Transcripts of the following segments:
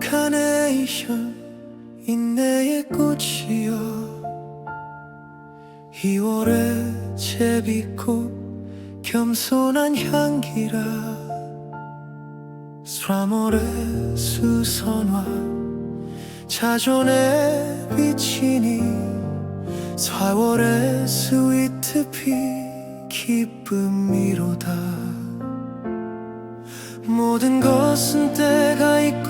카네이션 인내의 꽃이여. 2월의 제비꽃 겸손한 향기라. 3월의 수선화 자존의 빛이니 4월의 스위트피 기쁨이로다. 모든 것은 때가 있고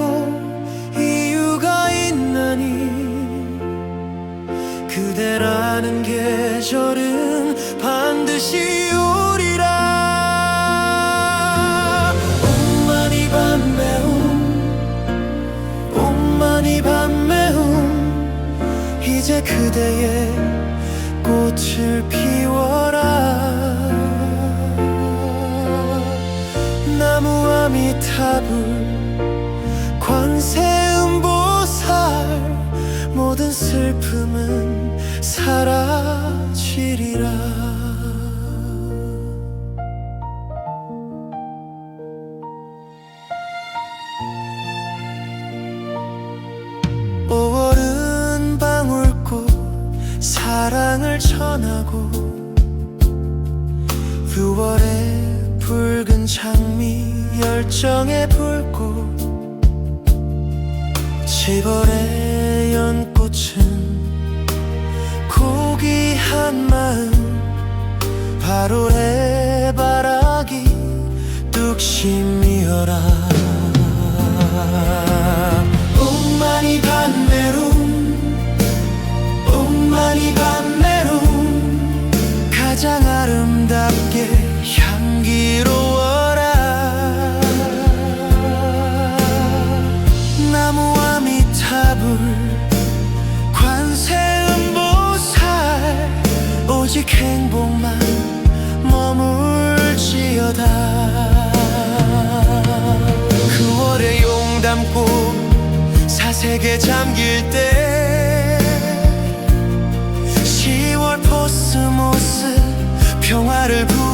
반드시 오리라. 옴마니 밤매움 옴마니 밤매움. 이제 그대의 꽃을 피워라. 나무 아미타불 사랑을 전하고 6월의 붉은 장미 열정의 불꽃 7월의 연꽃은 고귀한 마음 8월의 바라기 뚝심이어라 오직 행복만 머물지어다. 9월의 용담꽃 사색에 잠길 때 10월 포스모스 평화를 부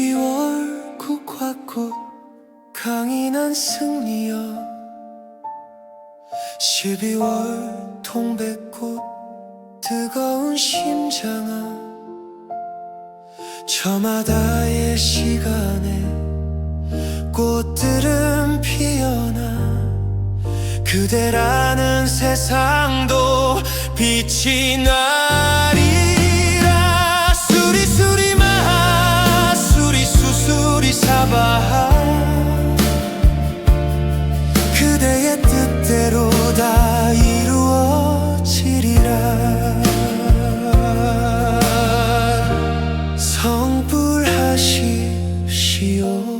12월 국화꽃 강인한 승리여. 12월 동백꽃 뜨거운 심장아. 저마다의 시간에 꽃들은 피어나. 그대라는 세상도 빛이 나리 성불하십시오